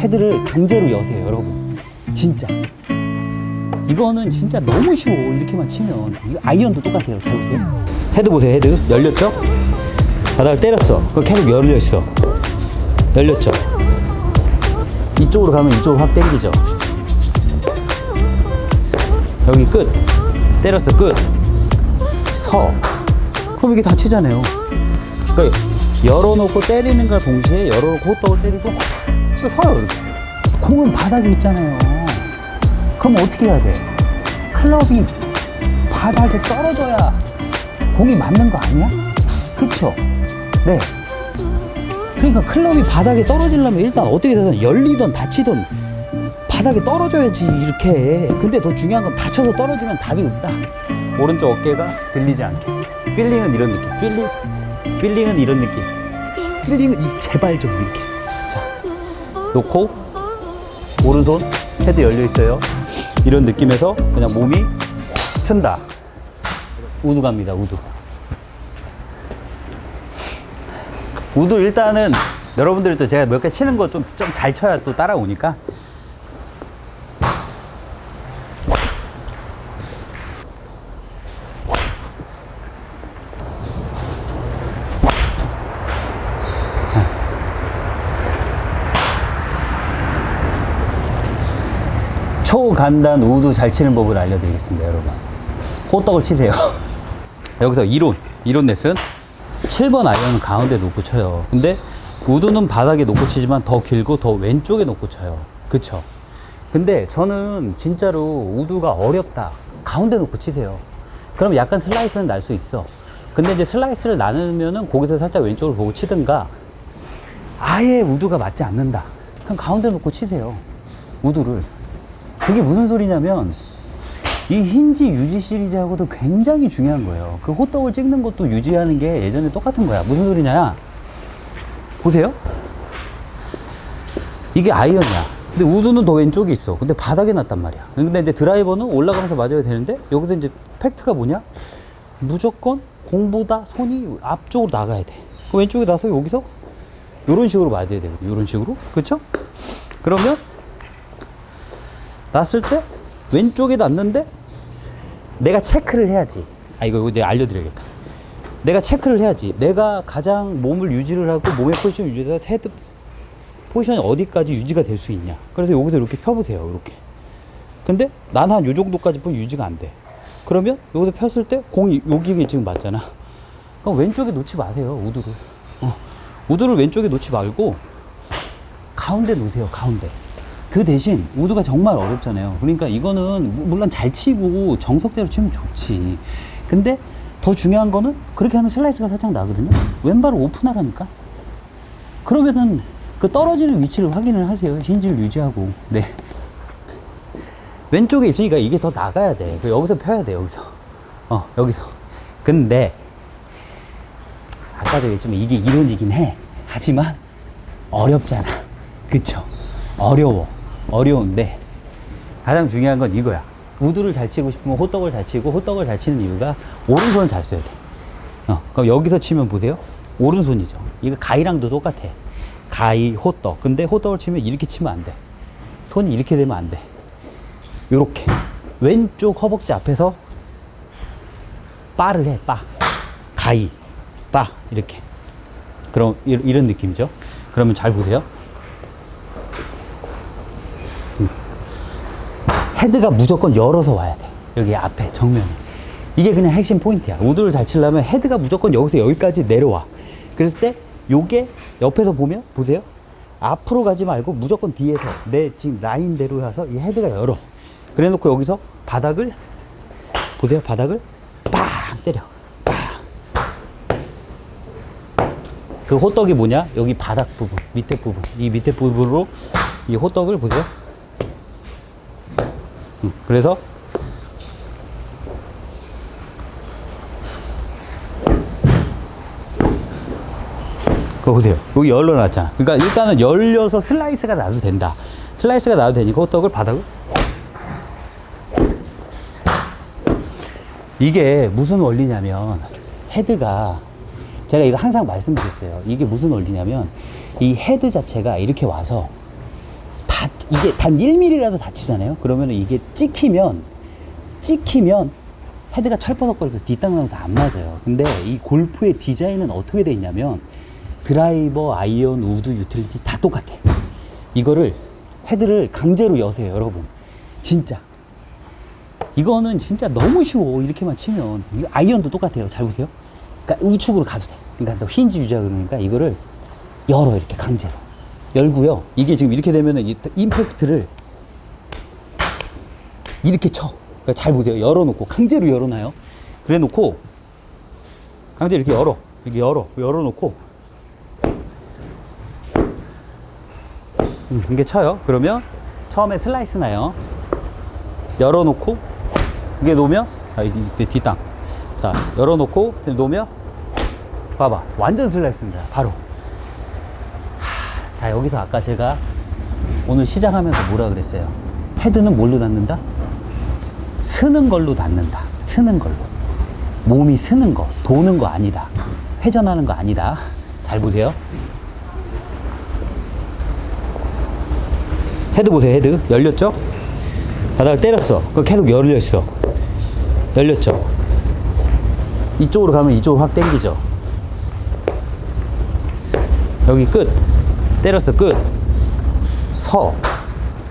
헤드를 강제로 여세요, 여러분. 진짜. 이거는 진짜 너무 쉬워. 이렇게만 치면. 이거 아이언도 똑같아요. 잘 보세요. 헤드 보세요, 헤드. 열렸죠? 바닥을 때렸어. 그거 계속 열려 있어. 열렸죠? 이쪽으로 가면 이쪽으로 확 당기죠? 여기 끝. 때렸어, 끝. 서. 그럼 이게 다치잖아요. 그러니까 열어놓고 때리는가 동시에 열어놓고 호떡을 때리고 또 서요 이렇게. 공은 바닥에 있잖아요. 그럼 어떻게 해야 돼? 클럽이 바닥에 떨어져야 공이 맞는 거 아니야? 그쵸? 네. 그러니까 클럽이 바닥에 떨어지려면 일단 어떻게 되든 열리든 닫히든 바닥에 떨어져야지 이렇게 근데 더 중요한 건 다쳐서 떨어지면 답이 없다 오른쪽 어깨가 들리지 않게 필링은 이런 느낌 필링 필링은 이런 느낌 필링은 이- 제발 좀 이렇게 자 놓고 오른손 헤드 열려 있어요. 이런 느낌에서 그냥 몸이 쓴다. 우드 갑니다 우드 우드 일단은 여러분들이 또 제가 몇 개 치는 거 좀 좀 잘 쳐야 또 따라오니까 초간단 우드 잘 치는 법을 알려드리겠습니다, 여러분. 호떡을 치세요. 여기서 이론, 이론 레슨. 7번 아이언은 가운데 놓고 쳐요. 근데 우드는 바닥에 놓고 치지만 더 길고 더 왼쪽에 놓고 쳐요. 그쵸? 근데 저는 진짜로 우드가 어렵다. 가운데 놓고 치세요. 그럼 약간 슬라이스는 날 수 있어. 근데 이제 슬라이스를 나누면은 거기서 살짝 왼쪽을 보고 치든가 아예 우드가 맞지 않는다. 그럼 가운데 놓고 치세요. 우드를. 그게 무슨 소리냐면 이 힌지 유지 시리즈하고도 굉장히 중요한 거예요. 그 호떡을 찍는 것도 유지하는 게 예전에 똑같은 거야. 무슨 소리냐? 보세요. 이게 아이언이야. 근데 우드는 더 왼쪽에 있어. 근데 바닥에 놨단 말이야. 근데 이제 드라이버는 올라가면서 맞아야 되는데 여기서 이제 팩트가 뭐냐? 무조건 공보다 손이 앞쪽으로 나가야 돼. 그 왼쪽에 나서 여기서 이런 식으로 맞아야 되거든. 이런 식으로. 그렇죠? 그러면 놨을 때 왼쪽에 놨는데 내가 체크를 해야지. 아 이거 이제 알려드려야겠다. 내가 체크를 해야지. 내가 가장 몸을 유지를 하고 몸의 포지션 유지해서 헤드 포지션이 어디까지 유지가 될 수 있냐. 그래서 여기서 이렇게 펴보세요. 이렇게. 근데 난 한 요 정도까지 뿐 유지가 안 돼. 그러면 여기서 폈을 때 공이 여기 지금 맞잖아. 그럼 왼쪽에 놓지 마세요. 우드를. 어. 우드를 왼쪽에 놓지 말고 가운데 놓으세요. 가운데. 그 대신 우드가 정말 어렵잖아요. 그러니까 이거는 무- 물론 잘 치고 정석대로 치면 좋지. 근데 더 중요한 거는 그렇게 하면 슬라이스가 살짝 나거든요. 왼발을 오픈하라니까. 그러면은 그 떨어지는 위치를 확인을 하세요. 힌지를 유지하고. 네. 왼쪽에 있으니까 이게 더 나가야 돼. 그 여기서 펴야 돼, 여기서. 어, 여기서. 근데, 아까도 얘기했지만 이게 이론이긴 해. 하지만, 어렵잖아. 그쵸? 어려워. 어려운데, 가장 중요한 건 이거야. 우드를 잘 치고 싶으면 호떡을 잘 치고, 호떡을 잘 치는 이유가 오른손을 잘 써야 돼. 어, 그럼 여기서 치면 보세요. 오른손이죠. 이거 가위랑도 똑같아. 가위, 호떡. 근데 호떡을 치면 이렇게 치면 안 돼. 손이 이렇게 되면 안 돼. 요렇게. 왼쪽 허벅지 앞에서 바를 해, 바. 가위, 바. 이렇게. 그럼 이- 이런 느낌이죠. 그러면 잘 보세요. 헤드가 무조건 열어서 와야 돼. 여기 앞에, 정면에. 이게 그냥 핵심 포인트야. 우드를 잘 치려면 헤드가 무조건 여기서 여기까지 내려와. 그랬을 때 요게 옆에서 보면 보세요. 앞으로 가지 말고 무조건 뒤에서 내 지금 라인대로 해서 이 헤드가 열어. 그래 놓고 여기서 바닥을 보세요. 바닥을 빵 때려. 빵. 그 호떡이 뭐냐? 여기 바닥 부분, 밑에 부분. 이 밑에 부분으로 이 호떡을 보세요. 음, 그래서 그거 보세요. 여기 열려놨잖아. 그러니까 일단은 열려서 슬라이스가 나도 된다. 슬라이스가 나도 되니까 호떡을 바닥을 이게 무슨 원리냐면 헤드가 제가 이거 항상 말씀드렸어요. 이게 무슨 원리냐면 이 헤드 자체가 이렇게 와서 이게 단 1mm라도 다치잖아요. 그러면 이게 찍히면 찍히면 헤드가 철퍼덕거리면서 뒷땅 나면서 안 맞아요. 근데 이 골프의 디자인은 어떻게 돼 있냐면 드라이버, 아이언, 우드, 유틸리티 다 똑같아. 이거를 헤드를 강제로 여세요, 여러분. 진짜. 이거는 진짜 너무 쉬워. 이렇게만 치면. 아이언도 똑같아요. 잘 보세요. 그러니까 우측으로 가도 돼. 그러니까 너 힌지 유지하 그러니까 이거를 열어 이렇게 강제로. 열고요. 이게 지금 이렇게 되면은 이 임팩트를 이렇게 쳐. 그러니까 잘 보세요. 열어놓고 강제로 열어놔요. 그래놓고 강제 로 이렇게 열어. 이렇게 열어. 열어놓고 음, 이게 쳐요. 그러면 처음에 슬라이스 나요. 열어놓고 이게 놓으면 아 이게 뒷땅. 자 열어놓고 놓으면 봐봐 완전 슬라이스입니다. 바로. 하, 자 여기서 아까 제가 오늘 시작하면서 뭐라 그랬어요? 헤드는 뭘로 닿는다? 스는 걸로 닿는다. 스는 걸로. 몸이 스는 거, 도는 거 아니다. 회전하는 거 아니다. 잘 보세요. 헤드 보세요, 헤드. 열렸죠? 바닥을 때렸어. 그 계속 열렸어. 열렸죠? 이쪽으로 가면 이쪽으로 확 당기죠? 여기 끝. 때렸어, 끝. 서.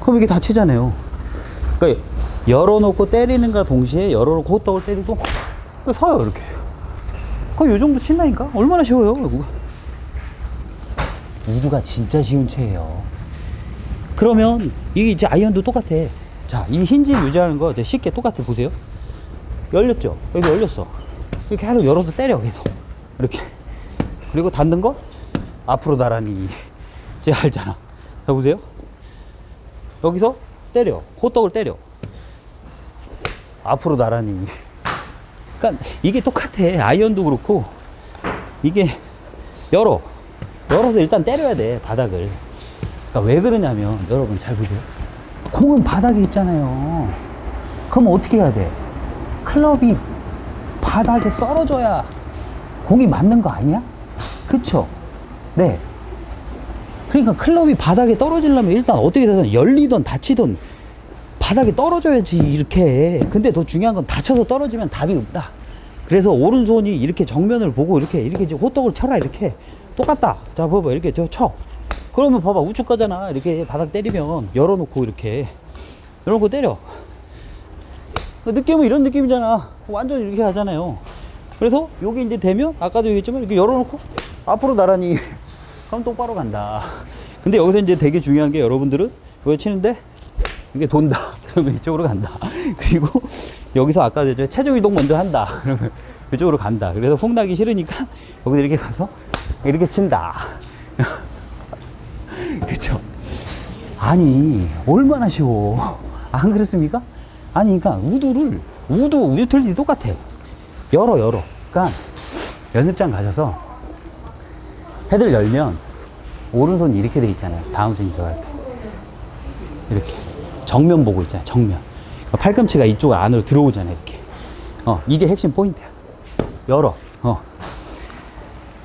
그럼 이게 다치잖아요. 그러니까 열어놓고 때리는가 동시에 열어놓고 호떡을 때리고 또 서요, 이렇게. 거의 요 정도 친다니까? 얼마나 쉬워요, 이거. 우드가 진짜 쉬운 채예요. 그러면 이게 이제 아이언도 똑같아. 자, 이 힌지 유지하는 거 이제 쉽게 똑같아. 보세요. 열렸죠? 여기 열렸어. 이렇게 계속 열어서 때려, 계속. 이렇게. 그리고 닫는 거? 앞으로 나란히. 이제 알잖아. 자, 보세요. 여기서 때려. 호떡을 때려. 앞으로 나란히. 그러니까 이게 똑같아. 아이언도 그렇고. 이게 열어. 열어서 일단 때려야 돼, 바닥을. 그러니까 왜 그러냐면 여러분 잘 보세요. 공은 바닥에 있잖아요. 그럼 어떻게 해야 돼? 클럽이 바닥에 떨어져야 공이 맞는 거 아니야? 그쵸? 네. 그러니까 클럽이 바닥에 떨어지려면 일단 어떻게 되든 열리든 닫히든 바닥에 떨어져야지 이렇게. 근데 더 중요한 건 다쳐서 떨어지면 답이 없다. 그래서 오른손이 이렇게 정면을 보고 이렇게 이렇게 이제 호떡을 쳐라 이렇게 똑같다. 자 봐봐 이렇게 저 쳐. 그러면 봐봐 우측 가잖아 이렇게 바닥 때리면 열어놓고 이렇게 열어놓고 때려 그 느낌은 이런 느낌이잖아 완전 이렇게 하잖아요 그래서 여기 이제 되면 아까도 얘기했지만 이렇게 열어놓고 앞으로 나란히 그럼 똑바로 간다 근데 여기서 이제 되게 중요한 게 여러분들은 이거 치는데 이게 돈다 그러면 이쪽으로 간다 그리고 여기서 아까 이제 체중 이동 먼저 한다 그러면 이쪽으로 간다 그래서 훅 나기 싫으니까 여기서 이렇게 가서 이렇게 친다 그쵸? 아니, 얼마나 쉬워. 안 그렇습니까? 아니, 그러니까, 우드를, 우드, 우드 틀리 똑같아. 열어, 열어. 그러니까, 연습장 가셔서, 헤드를 열면, 오른손이 이렇게 돼 있잖아요. 다운스윙 들어갈 때. 이렇게. 정면 보고 있잖아요. 정면. 그러니까 팔꿈치가 이쪽 안으로 들어오잖아요. 이렇게. 어, 이게 핵심 포인트야. 열어. 어.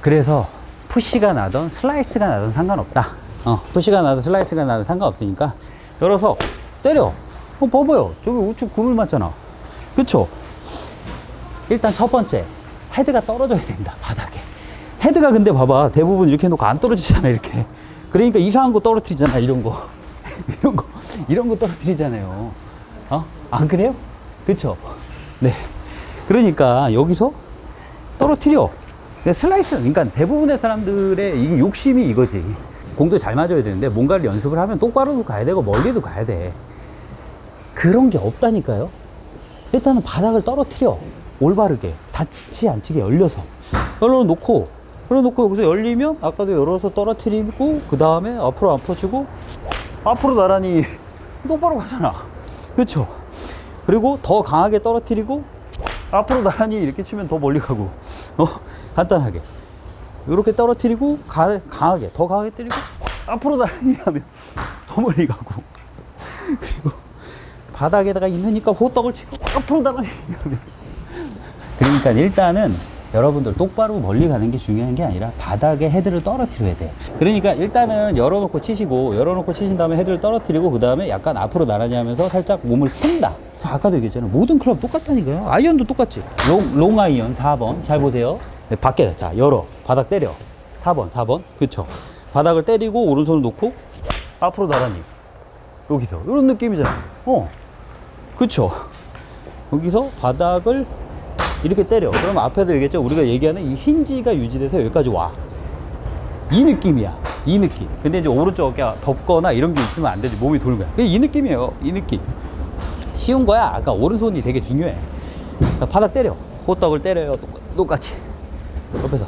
그래서 푸시가 나던 슬라이스가 나던 상관없다. 어, 푸시가 나든 슬라이스가 나든 상관없으니까 열어서 때려. 어, 봐봐요. 저기 우측 그물 맞잖아. 그쵸? 일단 첫 번째, 헤드가 떨어져야 된다, 바닥에. 헤드가 근데 봐봐. 대부분 이렇게 놓고 안 떨어지잖아, 이렇게. 그러니까 이상한 거 떨어뜨리잖아, 이런 거. 이런 거, 이런 거 떨어뜨리잖아요. 어? 안 그래요? 그쵸? 네. 그러니까 여기서 떨어뜨려. 슬라이스, 그러니까 대부분의 사람들의 이 욕심이 이거지. 공도 잘 맞아야 되는데 뭔가를 연습을 하면 똑바로도 가야 되고 멀리도 가야 돼. 그런 게 없다니까요. 일단은 바닥을 떨어뜨려. 올바르게. 다치지 않게 열려서. 열어 놓고, 열어놓고 여기서 열리면 아까도 열어서 떨어뜨리고, 그 다음에 앞으로 안 퍼지고, 앞으로 나란히 똑바로 가잖아. 그쵸? 그리고 더 강하게 떨어뜨리고, 앞으로 나란히 이렇게 치면 더 멀리 가고, 어, 간단하게. 이렇게 떨어뜨리고, 가, 강하게, 더 강하게 때리고, 앞으로 나란히 하면 더 멀리 가고. 그리고 바닥에다가 있으니까 호떡을 치고, 앞으로 나란히 하면. 그러니까 일단은 여러분들 똑바로 멀리 가는 게 중요한 게 아니라 바닥에 헤드를 떨어뜨려야 돼. 그러니까 일단은 열어놓고 치시고 열어놓고 치신 다음에 헤드를 떨어뜨리고 그 다음에 약간 앞으로 나란히 하면서 살짝 몸을 쓴다. 자, 아까도 얘기했잖아요. 모든 클럽 똑같다니까요. 아이언도 똑같지. 롱, 롱 아이언 4번. 잘 보세요. 네, 밖에, 자, 열어. 바닥 때려. 4번, 4번. 그쵸. 바닥을 때리고 오른손을 놓고 앞으로 나란히. 여기서. 이런 느낌이잖아요. 어. 그쵸. 여기서 바닥을 이렇게 때려. 그럼 앞에도 얘기했죠. 우리가 얘기하는 이 힌지가 유지돼서 여기까지 와. 이 느낌이야. 이 느낌. 근데 이제 오른쪽 어깨가 덮거나 이런 게 있으면 안 되지. 몸이. 그게 이 느낌이에요. 이 느낌. 쉬운 거야. 아까 오른손이 되게 중요해. 자, 바닥 때려. 호떡을 때려요. 똑- 똑같이. 옆에서.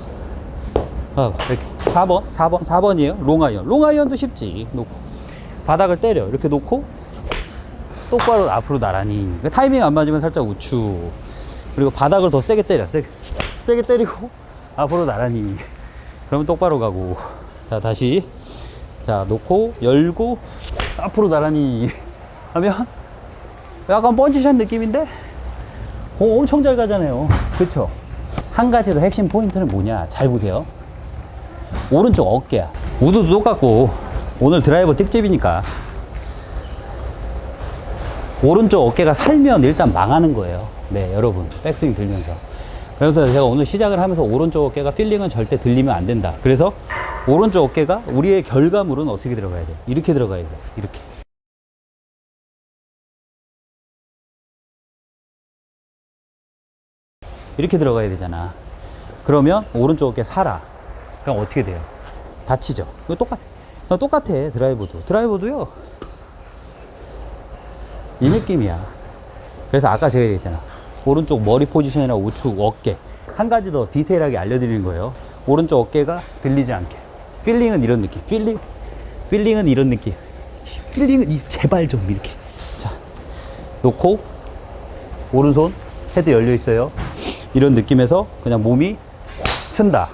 아, 이렇게. 4번, 4번, 4번이에요. 롱아이언. 롱아이언도 쉽지. 놓고. 바닥을 때려. 이렇게 놓고 똑바로 앞으로 나란히. 그러니까 타이밍 안 맞으면 살짝 우측. 그리고 바닥을 더 세게 때려. 세게, 세게 때리고 앞으로 나란히. 그러면 똑바로 가고. 자, 다시. 자, 놓고 열고 앞으로 나란히 하면 약간 펀치샷 느낌인데 공 엄청 잘 가잖아요. 그쵸? 한 가지 더 핵심 포인트는 뭐냐? 잘 보세요. 오른쪽 어깨야. 우드도 똑같고 오늘 드라이버 특집이니까 오른쪽 어깨가 살면 일단 망하는 거예요. 네, 여러분. 백스윙 들면서. 그래서 제가 오늘 시작을 하면서 오른쪽 어깨가 필링은 절대 들리면 안 된다. 그래서 오른쪽 어깨가 우리의 결과물은 어떻게 들어가야 돼? 이렇게 들어가야 돼. 이렇게. 이렇게 들어가야 되잖아. 그러면 오른쪽 어깨 살아. 그럼 어떻게 돼요? 다치죠. 이거 똑같아. 똑같아. 드라이버도. 드라이버도요. 이 느낌이야. 그래서 아까 제가 얘기했잖아. 오른쪽 머리 포지션이나 우측 어깨. 한 가지 더 디테일하게 알려드리는 거예요. 오른쪽 어깨가 빌리지 않게. 필링은 이런 느낌. 필링. 필링은 이런 느낌. 필링은 이, 제발 좀 이렇게. 자. 놓고, 오른손, 헤드 열려 있어요. 이런 느낌에서 그냥 몸이 쓴다.